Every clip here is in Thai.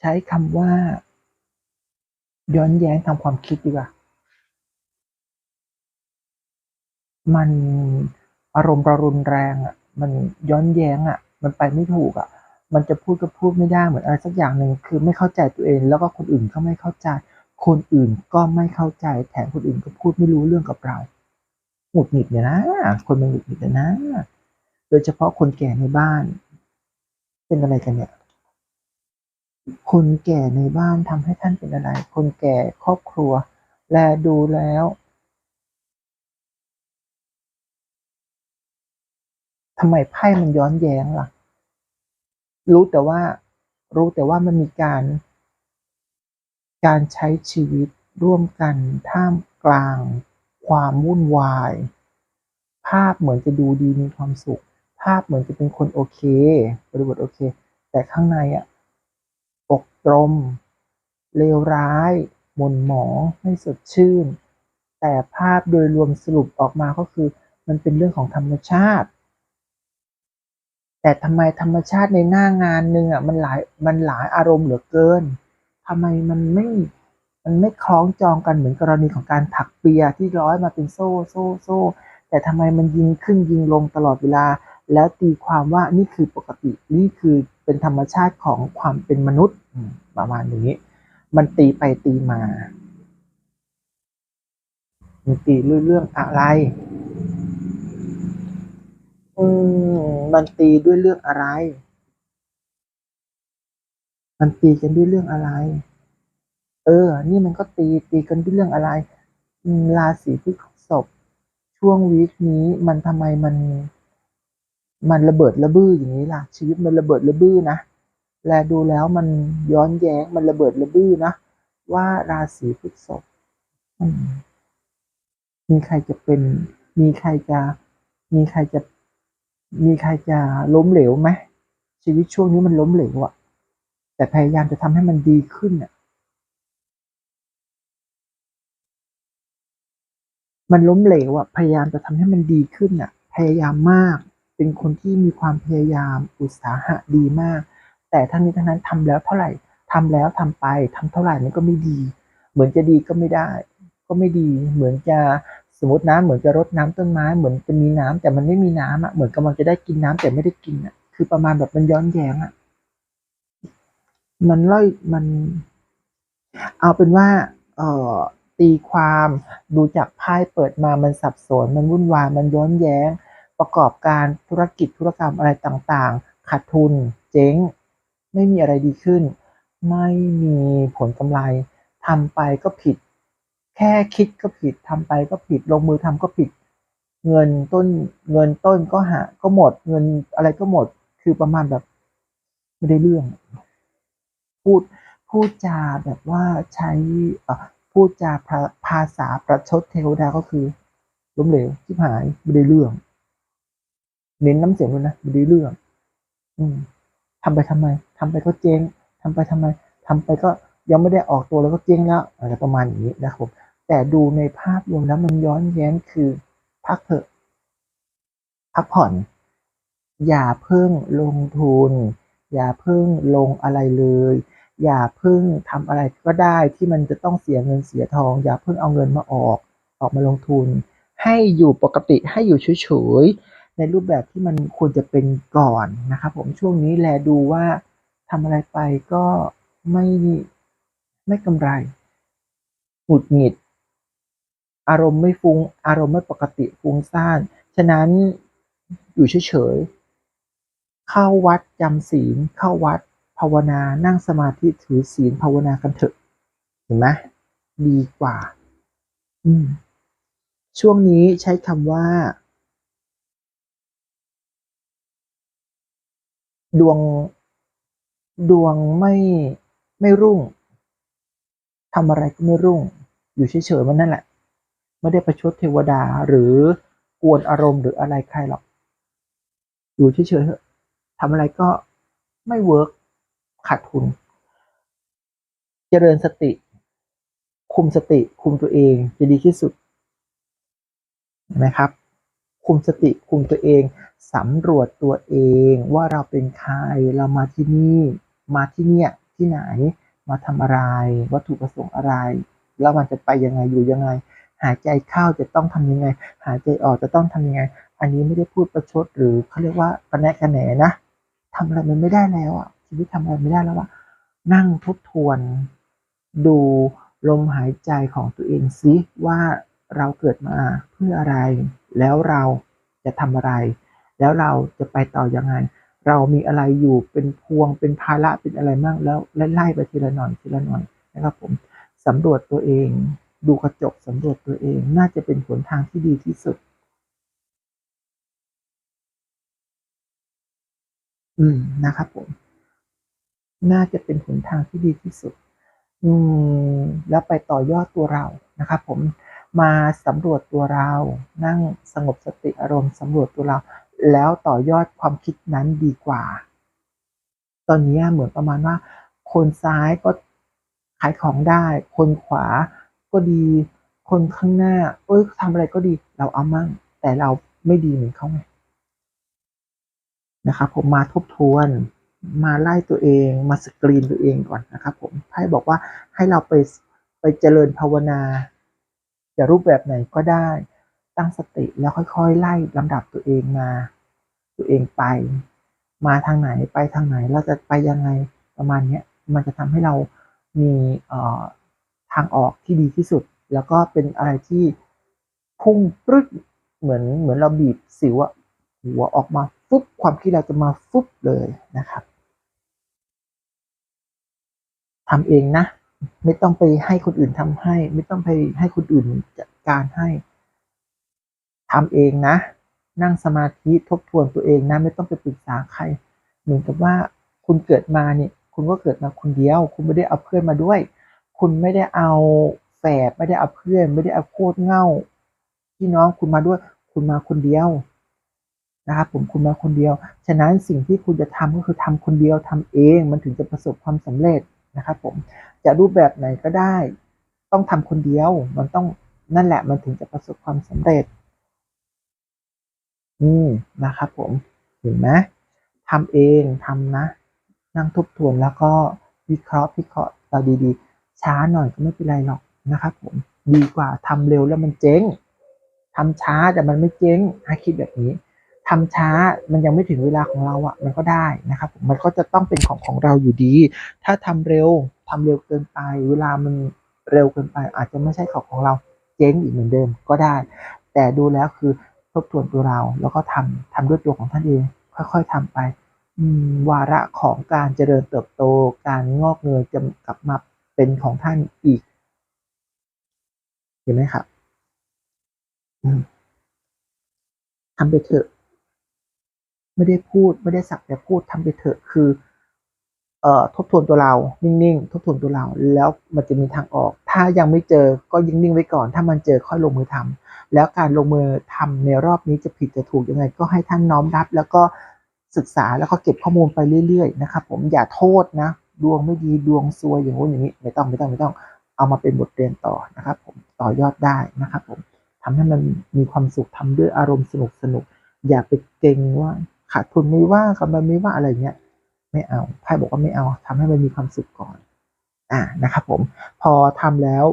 ใช้คำว่า ย้อนแย้งทางความคิดดีกว่า มันอารมณ์รารุนแรงอะมันย้อนแย้งอะมันไปไม่ถูกอะมันจะพูดก็พูดไม่ได้เหมือนอะไรสักอย่างหนึ่งคือไม่เข้าใจตัวเอง แล้วก็คนอื่นก็ไม่เข้าใจ คนอื่นก็ไม่เข้าใจ แถมคนอื่นก็พูดไม่รู้เรื่องกับเราหงุดหงิดเนี่ยนะ คนมันหงุดหงิดนะ โดยเฉพาะคนแก่ในบ้าน เป็นอะไรกันเนี่ย คนแก่ในบ้านทำให้ท่านเป็นอะไร คนแก่ครอบครัว แลดูแล้ว ทำไมไพ่มันย้อนแย้งล่ะ รู้แต่ว่า รู้แต่ว่ามันมีการ การใช้ชีวิตร่วมกันท่ามกลาง ความวุ่นวาย ภาพเหมือนจะดูดีมีความสุข ภาพเหมือนจะเป็นคนโอเค บริบทโอเค แต่ข้างในอะอ กตรมเลวร้ายหม่นหมองไม่สดชื่น แต่ภาพโดยรวมสรุปออกมาก็คือ มันเป็นเรื่องของธรรมชาติ แต่ทำไมธรรมชาติในหน้างานหนึ่งอะมันหลายมันหลายอารมณ์เหลือเกินทำไมมันไม่มันไม่คล้องจองกันเหมือนกรณีของการถักเปียที่ร้อยมาเป็นโซ่โซ่โซ่แต่ทำไมมันยิงขึ้นยิงลงตลอดเวลา แล้วตีความว่านี่คือปกตินี่คือเป็นธรรมชาติของความเป็นมนุษย์ประมาณนี้ มันตีไปตีมามันตีด้วยเรื่องอะไรอืมมันตีด้วยเรื่องอะไร มันตีกันด้วยเรื่องอะไร เออ นี่มันก็ตีตีกันด้วยเรื่องอะไรอืมราศีพฤษภช่วงวีกนี้มันทำไมมัน มันระเบิดระบื้ออย่างนี้ล่ะ ชีวิตมันระเบิดระบื้อนะแลดูแล้วมันย้อนแย้งมันระเบิดระบื้อนะว่าราศีพฤษภมมีใครจะเป็น มีใครจะ มีใครจะ มีใครจะล้มเหลวไหมชีวิตช่วงนี้มันล้มเหลวอะแต่พยายามจะทำให้มันดีขึ้นน่ะมันล้มเหลวอะพยายามจะทำให้มันดีขึ้นน่ะพยายามมาก เป็นคนที่มีความพยายามอุตสาหะดีมาก แต่ทั้งนี้ทั้งนั้นทำแล้วเท่าไหร่ทำแล้วทำไปทำเท่าไหร่มันก็ไม่ดี เหมือนจะดีก็ไม่ได้ ก็ไม่ดี เหมือนจะสมมตินะเหมือนจะรดน้ำต้นไม้ เหมือนจะมีน้ำแต่มันไม่มีน้ำอะเหมือนกำลังจะได้กินน้ำแต่ไม่ได้กินอะคือประมาณแบบมันย้อนแย้งอะมันล่อยมัน เอาเป็นว่า เอ่อตีความดูจากไพ่เปิดมามันสับสน มันวุ่นวายมันย้อนแย้ง ประกอบการธุรกิจธุรกรรมอะไรต่างๆ ขาดทุน เจ๊ง ไม่มีอะไรดีขึ้น ไม่มีผลกำไรทำไปก็ผิด แค่คิดก็ผิดทำไปก็ผิด ลงมือทำก็ผิด เงินต้นเงินต้นก็หาก็หมด เงินอะไรก็หมด คือประมาณแบบไม่ได้เรื่อง พูดพูดจาแบบว่าใช้พูดจาภาษาประชดเทวดาก็คือล้มเหลวชิบหายไม่ได้เรื่อง เน้นน้ำเสียงด้วยนะไม่ได้เรื่อง อืมทำไปทำไมทำไปก็เจ๊งทำไปทำไมทำไปก็ยังไม่ได้ออกตัวแล้วก็เจ๊งแล้วอะไรประมาณอย่างนี้นะครับผมแต่ดูในภาพรวมแล้วมันย้อนแย้งคือพักเถอะพักผ่อน อย่าเพิ่งลงทุน อย่าเพิ่งลงอะไรเลย อย่าเพิ่งทำอะไรก็ได้ที่มันจะต้องเสียเงินเสียทอง อย่าเพิ่งเอาเงินมาออก ออกมาลงทุน ให้อยู่ปกติให้อยู่เฉยๆ ในรูปแบบที่มันควรจะเป็นก่อนนะครับผมช่วงนี้แลดูว่าทำอะไรไปก็ไม่ไม่กำไรหงุดหงิด อารมณ์ไม่ฟุง้ง อารมณ์ไม่ปกติฟุ้งซ่าน ฉะนั้นอยู่เฉยๆ เข้าวัดจำศีล เข้าวัดภาวนา นั่งสมาธิถือศีลภาวนากันเถอะ เห็นไหมดีกว่า ช่วงนี้ใช้คำว่า ดวง ดวงไม่ไม่รุ่งทำอะไรก็ไม่รุ่ง อยู่เฉยๆมันนั่นแหละ ไม่ได้ประชดเทวดาหรือกวนอารมณ์หรืออะไรใครหรอก อยู่เฉยๆเถอะทำอะไรก็ไม่เวิร์กขาดทุน เจริญสติ คุมสติคุมตัวเองจะดีที่สุดนไหมครับ คุมสติคุมตัวเองสำรวจตัวเองว่าเราเป็นใครเรามาที่นี่ มาที่เนี่ยที่ไหน มาทำอะไร วัตถุประสงค์อะไร แล้วมันจะไปยังไงอยู่ยังไง หายใจเข้าจะต้องทำยังไง หายใจออกจะต้องทำยังไง อันนี้ไม่ได้พูดประชดหรือเขาเรียกว่ากระแนะกระแหนนะทำอะไรมันไม่ได้แล้วอะชีวิตทำอะไรไม่ได้แล้วอะนั่งทบทวน ดูลมหายใจของตัวเองซิว่าเราเกิดมาเพื่ออะไร แล้วเราจะทำอะไร แล้วเราจะไปต่อยังไง เรามีอะไรอยู่เป็นพวงเป็นภาระเป็นอะไรมั่งแล้วไล่ไปทีละหน่อยทีละหน่อยนะครับผมสำรวจตัวเอง ดูกระจกสำรวจตัวเอง น่าจะเป็นหนทางที่ดีที่สุด อืมนะครับผม น่าจะเป็นหนทางที่ดีที่สุด อืมแล้วไปต่อยอดตัวเรานะครับผม มาสำรวจตัวเรา นั่งสงบสติอารมณ์สำรวจตัวเรา แล้วต่อยอดความคิดนั้นดีกว่า ตอนนี้เหมือนประมาณว่า คนซ้ายก็ขายของได้ คนขวาก็ดี คนข้างหน้า เอ้ยทำอะไรก็ดี เราเอามั่ง แต่เราไม่ดีเหมือนเขาไงนะครับผมมาทบทวนมาไล่ตัวเองมาสกรีนตัวเองก่อนนะครับผมไพ่บอกว่าให้เราไปไปเจริญภาวนา จะรูปแบบไหนก็ได้ ตั้งสติแล้วค่อยๆ ไล่ลำดับตัวเองมา ตัวเองไป มาทางไหนไปทางไหนเราจะไปยังไงประมาณนี้มันจะทำให้เรามีทางออกที่ดีที่สุด แล้วก็เป็นอะไรที่พุ่งปรึ๊ดเหมือนเหมือนเราบีบสิวอะหัวออกมาฟุบความคิดเราจะมาฟุบเลยนะครับทำเองนะ ไม่ต้องไปให้คนอื่นทำให้ ไม่ต้องไปให้คนอื่นจัดการให้ทำเองนะ นั่งสมาธิทบทวนตัวเองนะ ไม่ต้องไปปรึกษาใคร เหมือนกับว่าคุณเกิดมาเนี่ย คุณก็เกิดมาคนเดียว คุณไม่ได้เอาเพื่อนมาด้วย คุณไม่ได้เอาแฝดไม่ได้เอาเพื่อน ไม่ได้เอาโคตรเง่าพี่น้องคุณมาด้วย คุณมาคนเดียวนะครับผมคุณมาคนเดียว ฉะนั้นสิ่งที่คุณจะทำก็คือทำคนเดียวทำเอง มันถึงจะประสบความสำเร็จ นะครับผมจะรูปแบบไหนก็ได้ ต้องทำคนเดียว มันต้องนั่นแหละมันถึงจะประสบความสำเร็จ อืมนะครับผมเห็นไหมทำเองทำนะ นั่งทบทวนแล้วก็วิเคราะห์พิเคราะห์เราดีๆ ช้าหน่อยก็ไม่เป็นไรหรอกนะครับผมดีกว่าทำเร็วแล้วมันเจ๊งทำช้าแต่มันไม่เจ๊งให้คิดแบบนี้ ทำช้ามันยังไม่ถึงเวลาของเราอะ่ะมันก็ได้นะครับมันก็จะต้องเป็นของของเราอยู่ดี ถ้าทำเร็วทำเร็วเกินไป เวลามันเร็วเกินไป อาจจะไม่ใช่ของของเราเจ๊งอีกเหมือนเดิมก็ได้ แต่ดูแล้วคือทบทวนตัวเราแล้วก็ทำทำด้วยตัวของท่านเอง ค่อยๆทำไปวาระของการเจริญเติบโต การงอกเงยจะกลับมาเป็นของท่านอีกเห็นไหมครับทำไปเถอะ ไม่ได้พูดไม่ได้สักแต่พูดทำไปเถอะคือเอ่อทบทวนตัวเรานิ่งๆ ทบทวนตัวเรา แล้วมันจะมีทางออก ถ้ายังไม่เจอก็ยิ่งนิ่งไว้ก่อน ถ้ามันเจอค่อยลงมือทำแล้วการลงมือทำในรอบนี้จะผิดจะถูกยังไง ก็ให้ท่านน้อมรับ แล้วก็ศึกษาแล้วก็เก็บข้อมูลไปเรื่อยๆนะครับผมอย่าโทษนะ ดวงไม่ดีดวงซวยอย่างงู้นอย่างนี้ไม่ต้องไม่ต้องไม่ต้องเอามาเป็นบทเรียนต่อนะครับ ผมต่อยอดได้นะครับ ผมทำให้มันมีความสุขทำด้วยอารมณ์สนุกสนุกอย่าไปเก่งว่า ขาดทุนไม่ว่ากำไรไม่ว่าอะไรเงี้ย ไม่เอาไพ่บอกว่าไม่เอาทำให้มันมีความสุขก่อน อ่านะครับผม พอทำแล้ว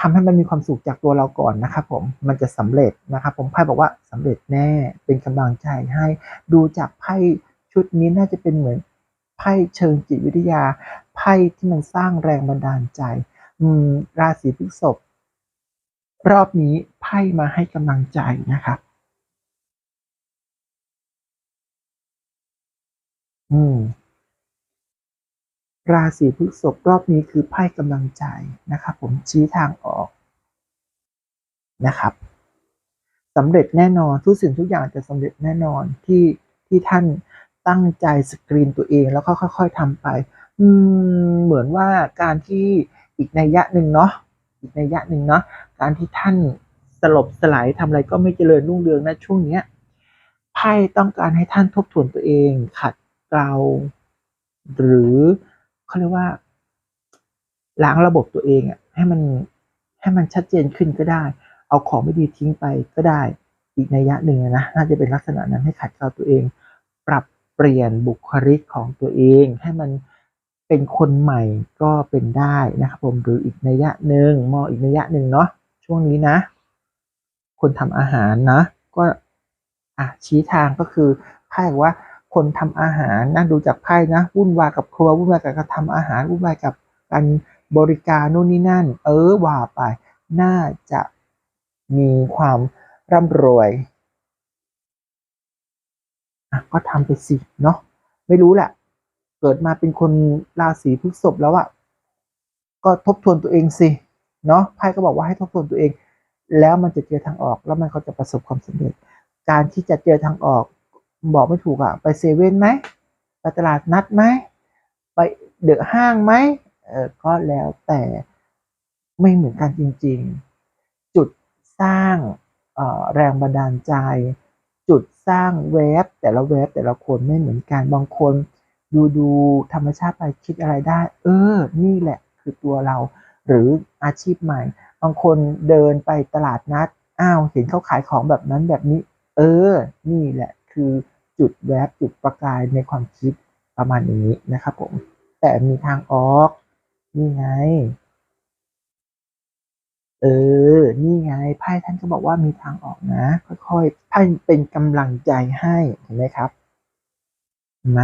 ทำให้มันมีความสุขจากตัวเราก่อนนะครับผม มันจะสำเร็จนะครับ ผมไพ่บอกว่าสำเร็จแน่ เป็นกำลังใจให้ ดูจากไพ่ชุดนี้น่าจะเป็นเหมือนไพ่เชิงจิตวิทยา ไพ่ที่มันสร้างแรงบันดาลใจ อืม ราศีพฤษภรอบนี้ไพ่มาให้กำลังใจนะครับ อืม ราศีพฤษภรอบนี้คือไพ่กำลังใจนะครับผมชี้ทางออกนะครับสำเร็จแน่นอนทุกสิ่งทุกอย่างจะสำเร็จแน่นอนที่ที่ท่านตั้งใจสกรีนตัวเองแล้วก็ค่อย ๆทำไป อืม เหมือนว่าการที่อีกในยะหนึ่งเนาะอีกในยะหนึ่งเนาะการที่ท่านสลบสลายทำอะไรก็ไม่เจริญรุ่งเรืองนะช่วงเนี้ยไพ่ต้องการให้ท่านทบทวนตัวเอง ขัด เกลาหรือเขาเรียกว่า ล้างระบบตัวเองอะให้มันให้มันชัดเจนขึ้นก็ได้ เอาของไม่ดีทิ้งไปก็ได้ อีกในยะหนึ่งนะน่าจะเป็นลักษณะนั้นให้ขัดเกลาตัวเอง ปรับเปลี่ยนบุคลิกของตัวเอง ให้มันเป็นคนใหม่ก็เป็นได้นะครับผมหรืออีกนัยยะหนึ่งมองอีกนัยยะหนึ่งเนาะช่วงนี้นะ คนทำอาหารนะ ก็อะชี้ทางก็คือไพ่บอกว่า คนทำอาหารนะดูจากไพ่นะวุ่นวายกับครัววุ่นวายกับการทำอาหารวุ่นวายกับการบริการนู่นนี่นั่น เออว่าไป น่าจะมีความร่ำรวยก็ทำไปสิเนาะไม่รู้แหละเกิดมาเป็นคนราศีพฤษภแล้วอะก็ทบทวนตัวเองสิเนาะไพ่ก็บอกว่าให้ทบทวนตัวเอง แล้วมันจะเจอทางออกแล้วมันก็จะประสบความสำเร็จ การที่จะเจอทางออก บอกไม่ถูกอะไปเซเว่นไหมไปตลาดนัดไหมไปเดอะห้างไหมเออก็แล้วแต่ไม่เหมือนกันจริง ๆ จุดสร้างแรงบันดาลใจ จุดสร้างเว็บแต่ละเว็บแต่ละคนไม่เหมือนกันบางคนดูดูธรรมชาติไปคิดอะไรได้ เออ นี่แหละคือตัวเรา หรืออาชีพใหม่ บางคนเดินไปตลาดนัด อ้าว เห็นเขาขายของแบบนั้นแบบนี้ เออ นี่แหละคือ จุดแวบจุดประกายในความคิดประมาณนี้นะครับผมแต่มีทางออกนี่ไง เออ นี่ไงไพ่ท่านก็บอกว่ามีทางออกนะ ค่อยๆไพ่เป็นกำลังใจให้เห็นไหมครับเห็นไหม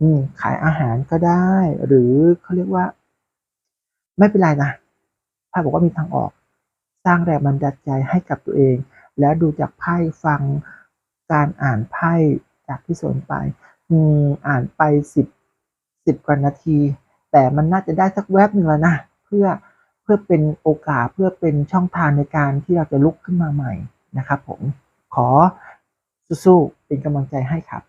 อืมขายอาหารก็ได้ หรือเขาเรียกว่า ไม่เป็นไรนะไพ่บอกว่ามีทางออก สร้างแรงบันดาลใจให้กับตัวเอง แล้วดูจากไพ่ฟังการอ่านไพ่ จากที่สวนไป อืมอ่านไปสิบสิบกว่านาที แต่มันน่าจะได้สักแวบหนึ่งแล้วนะเพื่อเพื่อเป็นโอกาสเพื่อเป็นช่องทางในการที่เราจะลุกขึ้นมาใหม่นะครับผมขอสู้ๆเป็นกำลังใจให้ครับ